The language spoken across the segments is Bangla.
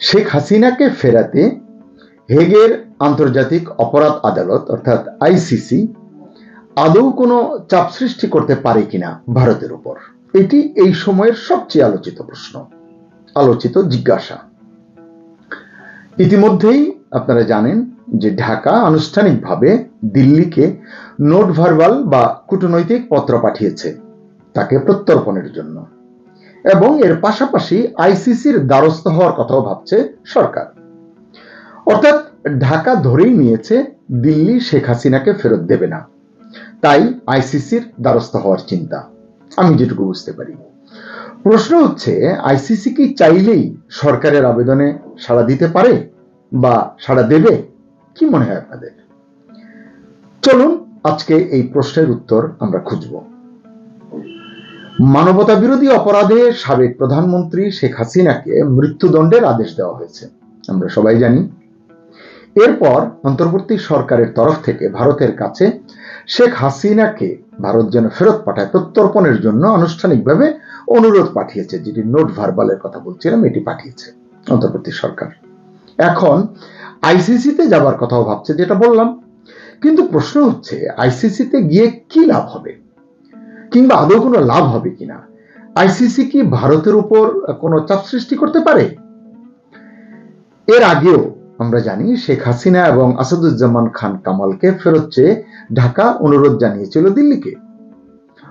শেখ হাসিনাকে ফেরাতে হেগের আন্তর্জাতিক অপরাধ আদালত, অর্থাৎ আইসিসি আদৌ কোনো চাপ সৃষ্টি করতে পারে কিনা ভারতের উপর? এটি এই সময়ের সবচেয়ে আলোচিত প্রশ্ন, আলোচিত জিজ্ঞাসা। ইতিমধ্যেই আপনারা জানেন যে ঢাকা আনুষ্ঠানিকভাবে দিল্লিকে নোট ভার্বাল বা কূটনৈতিক পত্র পাঠিয়েছে, তাকে প্রত্যর্পণের জন্য। এবং এর পাশাপাশি আইসিসির দ্বারস্থ হওয়ার কথাও ভাবছে সরকার। অর্থাৎ ঢাকা ধরেই নিয়েছে, দিল্লি শেখ হাসিনাকে ফেরত দেবে না। তাই আইসিসির দ্বারস্থ হওয়ার চিন্তা। আমি যেটুকু বুঝতে পারি। প্রশ্ন হচ্ছে আইসিসি কি চাইলেই সরকারের আবেদনে সাড়া দিতে পারে বা সাড়া দেবে? কি মনে হয় আপনাদের? চলুন আজকে এই প্রশ্নের উত্তর আমরা খুঁজব। মানবতা বিরোধী অপরাধে সাবেক প্রধানমন্ত্রী শেখ হাসিনাকে মৃত্যুদণ্ডের আদেশ দেওয়া হয়েছে। আমরা সবাই জানি। এরপর অন্তর্বর্তী সরকারের তরফ থেকে ভারতের কাছে শেখ হাসিনাকে ভারত যেন ফেরত পাঠায় প্রত্যর্পণের জন্য আনুষ্ঠানিকভাবে অনুরোধ পাঠিয়েছে, যেটি নোট ভার্বালের কথা বলছিলাম, এটি পাঠিয়েছে অন্তর্বর্তী সরকার। এখন আইসিসিতে যাবার কথাও ভাবছে, যেটা বললাম। কিন্তু প্রশ্ন হচ্ছে, আইসিসিতে গিয়ে কি লাভ হবে? কিংবা আদৌ কোনো লাভ হবে কিনা? আইসিসি কি ভারতের উপর কোনো চাপ সৃষ্টি করতে পারে? এর আগেও আমরা জানি শেখ হাসিনা এবং আসাদুজ্জামান খান কামালকে ফেরত চেয়ে ঢাকা অনুরোধ জানিয়েছিল দিল্লিকে।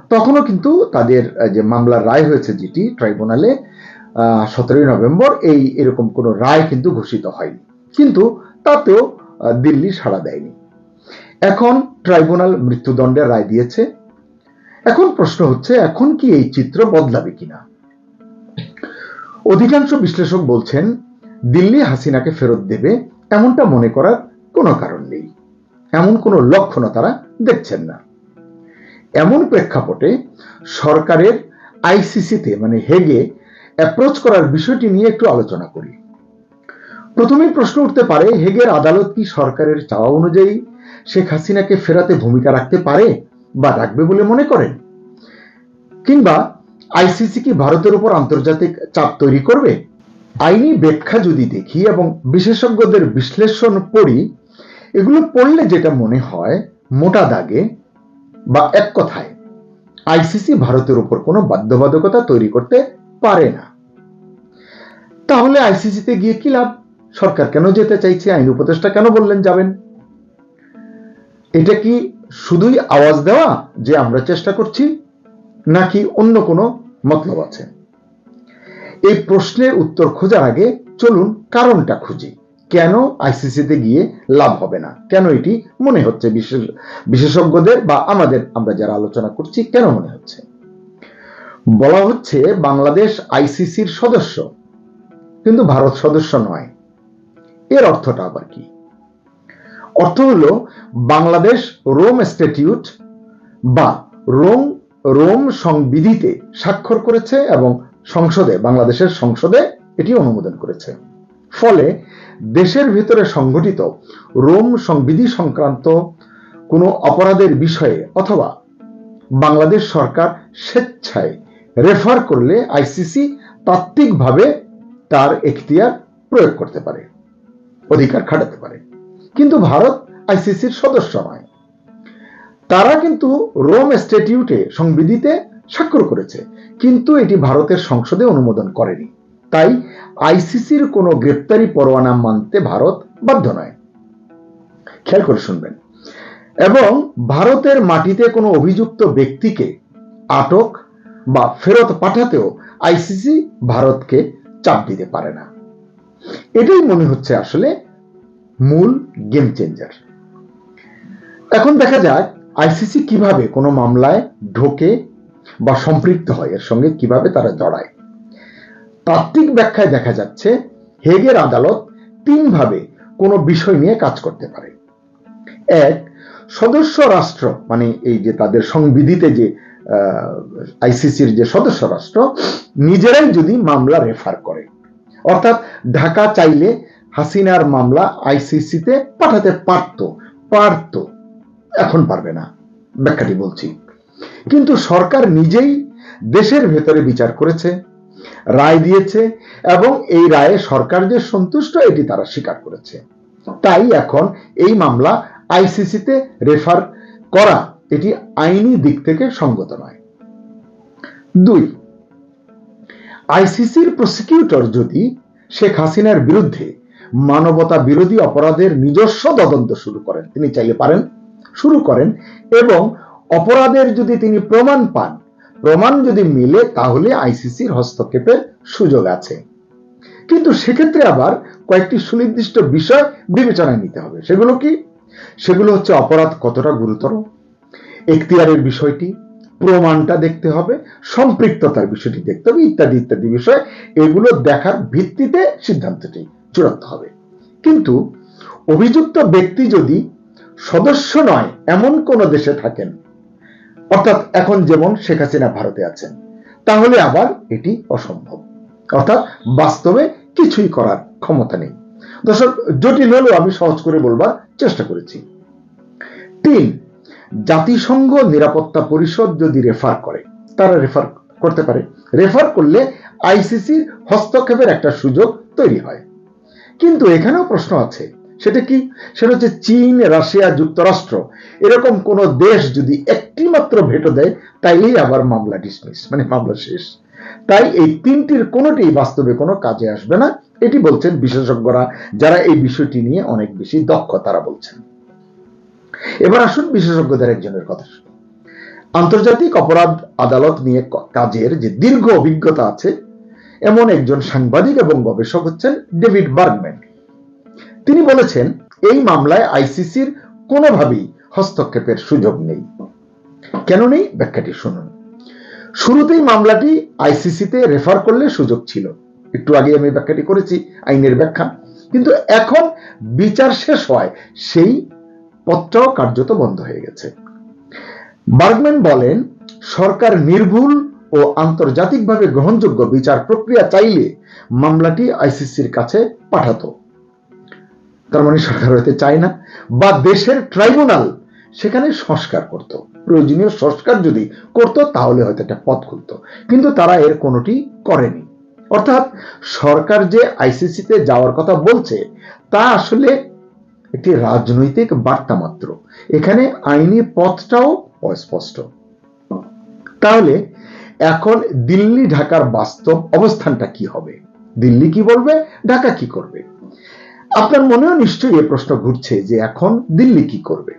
তখনও কিন্তু তাদের যে মামলার রায় হয়েছে যেটি ট্রাইব্যুনালে সতেরোই নভেম্বর এই এরকম কোনো রায় কিন্তু ঘোষিত হয়নি। কিন্তু তাতেও দিল্লি সাড়া দেয়নি। এখন ট্রাইব্যুনাল মৃত্যুদণ্ডের রায় দিয়েছে। এখন প্রশ্ন হচ্ছে, এখন কি এই চিত্র বদলাবে কিনা? অধিকাংশ বিশ্লেষক বলছেন, দিল্লি হাসিনাকে ফেরত দেবে এমনটা মনে করার কোনো কারণ নেই। এমন কোনো লক্ষণও তারা দেখছেন না। এমন প্রেক্ষাপটে সরকারের আইসিসিতে মানে হেগে অ্যাপ্রোচ করার বিষয়টি নিয়ে একটু আলোচনা করি। প্রথমেই প্রশ্ন উঠতে পারে, হেগের আদালত কি সরকারের চাওয়া অনুযায়ী শেখ হাসিনাকে ফেরাতে ভূমিকা রাখতে পারে? বা রাখবে বলে মনে করেন? কিংবা আইসিসি কি ভারতের উপর আন্তর্জাতিক চাপ তৈরি করবে? আইনি ব্যাখ্যা যদি দেখি এবং বিশেষজ্ঞদের বিশ্লেষণ পড়ি, এগুলো পড়লে যেটা মনে হয়, মোটা দাগে বা এক কথায় আইসিসি ভারতের উপর কোনো বাধ্যবাধকতা তৈরি করতে পারে না। তাহলে আইসিসিতে গিয়ে কি লাভ? সরকার কেন যেতে চাইছে? আইন উপদেষ্টা কেন বললেন যাবেন? এটা কি শুধুই আওয়াজ দেওয়া যে আমরা চেষ্টা করছি, নাকি অন্য কোনো মতলব আছে? এই প্রশ্নের উত্তর খোঁজার আগে চলুন কারণটা খুঁজি। কেন আইসিসিতে গিয়ে লাভ হবে না? কেন এটি মনে হচ্ছে বিশেষ বিশেষজ্ঞদের বা আমাদের আমরা যারা আলোচনা করছি, কেন মনে হচ্ছে? বলা হচ্ছে বাংলাদেশ আইসিসির সদস্য, কিন্তু ভারত সদস্য নয়। এর অর্থটা আবার কি? অর্থ হল বাংলাদেশ রোম স্ট্যাটিউট বা রোম রোম সংবিধিতে স্বাক্ষর করেছে এবং সংসদে, বাংলাদেশের সংসদে এটি অনুমোদন করেছে। ফলে দেশের ভিতরে সংঘটিত রোম সংবিধি সংক্রান্ত কোনো অপরাধের বিষয়ে অথবা বাংলাদেশ সরকার স্বেচ্ছায় রেফার করলে আইসিসি তাত্ত্বিকভাবে তার এখতিয়ার প্রয়োগ করতে পারে, অধিকার খাটাতে পারে। কিন্তু ভারত আইসিসির সদস্য নয়। তারা কিন্তু রোম স্ট্যাটিউটে সংবিধিতে স্বাক্ষর করেছে, কিন্তু এটি ভারতের সংসদে অনুমোদন করেনি। তাই আইসিসির কোনো গ্রেপ্তারি পরোয়ানা মানতে ভারত বাধ্য নয়। খেয়াল করে শুনবেন। এবং ভারতের মাটিতে কোনো অভিযুক্ত ব্যক্তিকে আটক বা ফেরত পাঠাতেও আইসিসি ভারতকে চাপ দিতে পারে না। এটাই মনে হচ্ছে আসলে মূল গেম চেঞ্জার এখন দেখা যাক আইসিসি কীভাবে কোনো মামলায় ঢোকে বা সম্পৃক্ত হয়, এর সঙ্গে কীভাবে তারা জড়ায়। তাত্ত্বিক ব্যাখ্যায় দেখা যাচ্ছে হেগের আদালত তিনভাবে কোনো বিষয় নিয়ে কাজ করতে পারে। এক, সদস্য রাষ্ট্র মানে এই যে তাদের সংবিধিতে যে আইসিসির যে সদস্য রাষ্ট্র, নিজেরাই যদি মামলা রেফার করে, অর্থাৎ ঢাকা চাইলে হাসিনার মামলা আইসিসিতে পাঠাতে পারত পারত। এখন পারবে না, ব্যাখ্যাটি বলছি। কিন্তু সরকার নিজেই দেশের ভেতরে বিচার করেছে, রায় দিয়েছে, এবং এই রায়ে সরকার যে সন্তুষ্ট, এটি তারা স্বীকার করেছে। তাই এখন এই মামলা আইসিসিতে রেফার করা, এটি আইনি দিক থেকে সঙ্গত নয়। দুই, আইসিসির প্রসিকিউটর যদি শেখ হাসিনার বিরুদ্ধে মানবতা বিরোধী অপরাধের নিজস্ব তদন্ত শুরু করেন। তিনি চাইলে পারেন, শুরু করেন এবং অপরাধের যদি তিনি প্রমাণ পান, প্রমাণ যদি মিলে তাহলে আইসিসির হস্তক্ষেপের সুযোগ আছে। কিন্তু সেক্ষেত্রে আবার কয়েকটি সুনির্দিষ্ট বিষয় বিবেচনায় নিতে হবে। সেগুলো কি? সেগুলো হচ্ছে অপরাধ কতটা গুরুতর, এখতিয়ারের বিষয়টি, প্রমাণটা দেখতে হবে, সম্পৃক্ততার বিষয়টি দেখতে হবে, ইত্যাদি ইত্যাদি বিষয়। এগুলো দেখার ভিত্তিতে সিদ্ধান্তটি। চূড়ান্ত হবে। কিন্তু অভিযুক্ত ব্যক্তি যদি সদস্য নয়, এমন কোন দেশে থাকেন, অর্থাৎ এখন যেমন শেখ হাসিনা ভারতে আছেন, তাহলে আবার এটি অসম্ভব। অর্থাৎ বাস্তবে কিছুই করার ক্ষমতা নেই। দর্শক, জটিল হলেও আমি সহজ করে বলবার চেষ্টা করেছি। তিন, জাতিসংঘ নিরাপত্তা পরিষদ যদি রেফার করে, তারা রেফার করতে পারে। রেফার করলে আইসিসির হস্তক্ষেপের একটা সুযোগ তৈরি হয়। কিন্তু এখানেও প্রশ্ন আছে। সেটা কি? সেটা হচ্ছে চীন, রাশিয়া, যুক্তরাষ্ট্র। এরকম কোন দেশ যদি একটি মাত্র ভেটো দেয় তাইলেই আবার মামলা ডিসমিস মানে মামলা শেষ। তাই এই তিনটির কোনোটি বাস্তবে কোনো কাজে আসবে না, এটি বলছেন বিশেষজ্ঞরা, যারা এই বিষয়টি নিয়ে অনেক বেশি দক্ষ, তারা বলছেন। এবার আসুন বিশেষজ্ঞদের একজনের কথা আন্তর্জাতিক অপরাধ আদালত নিয়ে কাজের যে দীর্ঘ অভিজ্ঞতা আছে এমন একজন সাংবাদিক এবং গবেষক হচ্ছেন ডেভিড বার্গম্যান। তিনি বলেছেন, এই মামলায় আইসিসির কোনোভাবেই হস্তক্ষেপের সুযোগ নেই। কেন নেই? ব্যাখ্যাটি শুনুন। শুরুতেই মামলাটি আইসিসিতে রেফার করলে সুযোগ ছিল। একটু আগে আমি ব্যাখ্যাটি করেছি, আইনের ব্যাখ্যা। কিন্তু এখন বিচার শেষ হয়, সেই পথটাও কার্যত বন্ধ হয়ে গেছে। বার্গম্যান বলেন, সরকার নির্ভুল ও আন্তর্জাতিকভাবে গ্রহণযোগ্য বিচার প্রক্রিয়া চাইলে মামলাটি আইসিসির কাছে পাঠাতো। তার মানে সরকার হতে চায় না, বা দেশের ট্রাইব্যুনাল সেখানে সংস্কার করত। প্রয়োজনীয় সংস্কার যদি করত, তাহলে হয়তো একটা পথ খুলত। কিন্তু তারা এর কোনোটি করেনি। অর্থাৎ সরকার যে আইসিসিতে যাওয়ার কথা বলছে, তা আসলে একটি রাজনৈতিক বার্তা মাত্র। এখানে আইনি পথটাও অস্পষ্ট। তাহলে এখন দিল্লি ঢাকার বাস্তব অবস্থানটা কি হবে? দিল্লি কি বলবে? ঢাকা কি করবে? আপনার মনেও নিশ্চয়ই এ প্রশ্ন ঘুরছে যে এখন দিল্লি কি করবে?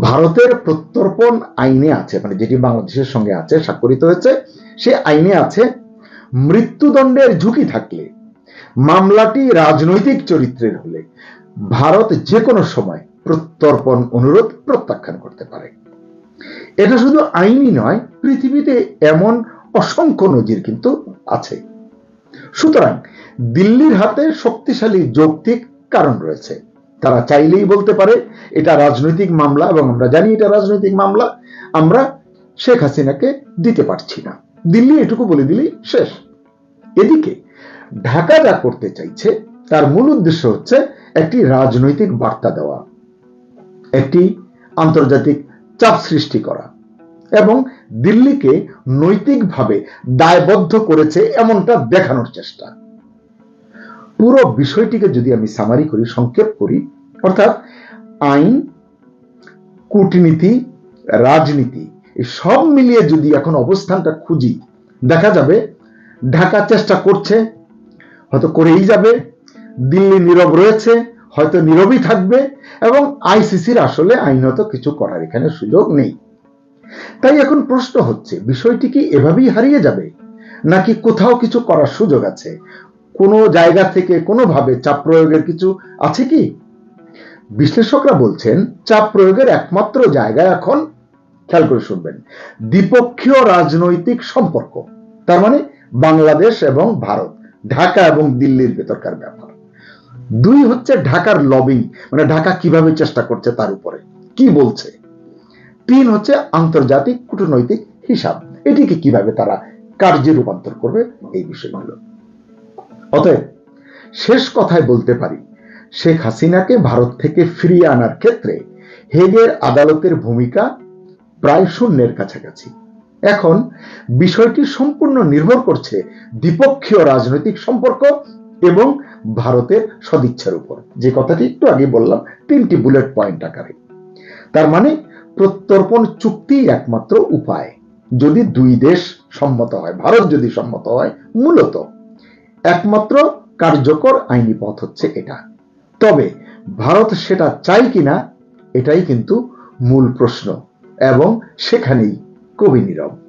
ভারতের প্রত্যর্পণ আইনে আছে মানে যেটি বাংলাদেশের সঙ্গে আছে, স্বাক্ষরিত হয়েছে, সে আইনে আছে, মৃত্যুদণ্ডের ঝুঁকি থাকলে, মামলাটি রাজনৈতিক চরিত্রের হলে, ভারত যে কোনো সময় প্রত্যর্পণ অনুরোধ প্রত্যাখ্যান করতে পারে। এটা শুধু আইনই নয় পৃথিবীতে এমন অসংখ্য নজির কিন্তু আছে। সুতরাং দিল্লির হাতে শক্তিশালী যৌক্তিক কারণ রয়েছে। তারা চাইলেই বলতে পারে, এটা রাজনৈতিক মামলা এবং আমরা জানি এটা রাজনৈতিক মামলা, আমরা শেখ হাসিনাকে দিতে পারছি না। দিল্লি এটুকু বলে দিলেই শেষ। এদিকে ঢাকা যা করতে চাইছে, তার মূল উদ্দেশ্য হচ্ছে একটি রাজনৈতিক বার্তা দেওয়া, একটি আন্তর্জাতিক চাপ সৃষ্টি করা। এবং দিল্লিকে নৈতিকভাবে দায়বদ্ধ করেছে এমনটা দেখানোর চেষ্টা। পুরো বিষয়টিকে যদি আমি সামারি করি, সংক্ষেপ করি, অর্থাৎ আইন, কূটনীতি, রাজনীতি সব মিলিয়ে যদি এখন অবস্থানটা খুঁজি, দেখা যাবে ঢাকা চেষ্টা করছে, হয়তো করেই যাবে, দিল্লি নীরব রয়েছে, হয়তো নীরবই থাকবে, এবং আইসিসির আসলে আইনত কিছু করার এখানে সুযোগ নেই। তাই এখন প্রশ্ন হচ্ছে, বিষয়টি কি এভাবেই হারিয়ে যাবে? নাকি কোথাও কিছু করার সুযোগ আছে? কোনো জায়গা থেকে কোনোভাবে চাপ প্রয়োগের কিছু আছে কি? বিশ্লেষকরা বলছেন, চাপ প্রয়োগের একমাত্র জায়গা এখন, খেয়াল করে শুনবেন, দ্বিপক্ষীয় রাজনৈতিক সম্পর্ক। তার মানে বাংলাদেশ এবং ভারত, ঢাকা এবং দিল্লির ভেতরকার ব্যাপার। দুই হচ্ছে ঢাকার লবিং মানে ঢাকা কীভাবে চেষ্টা করছে তার উপরে। কি বলছে? তিন হচ্ছে আন্তর্জাতিক কূটনৈতিক হিসাব। এটিকে কীভাবে তারা কার্যে রূপান্তর করবে, এই বিষয়গুলো। অতএব, শেষ কথায় বলতে পারি, শেখ হাসিনাকে ভারত থেকে ফিরিয়ে আনার ক্ষেত্রে হেগের আদালতের ভূমিকা প্রায় শূন্যের কাছাকাছি। এখন বিষয়টি সম্পূর্ণ নির্ভর করছে দ্বিপক্ষীয় রাজনৈতিক সম্পর্ক এবং ভারতের সদিচ্ছার উপর। যে কথাটি একটু আগে বললাম, তিনটি বুলেট পয়েন্ট আকারে। তার মানে প্রত্যর্পণ চুক্তি একমাত্র উপায়। যদি দুই দেশ সম্মত হয়, ভারত যদি সম্মত হয়, মূলত। একমাত্র কার্যকর আইনি পথ হচ্ছে এটা। তবে ভারত সেটা চাই কিনা, এটাই কিন্তু মূল প্রশ্ন এবং সেখানেই কবি নীরব।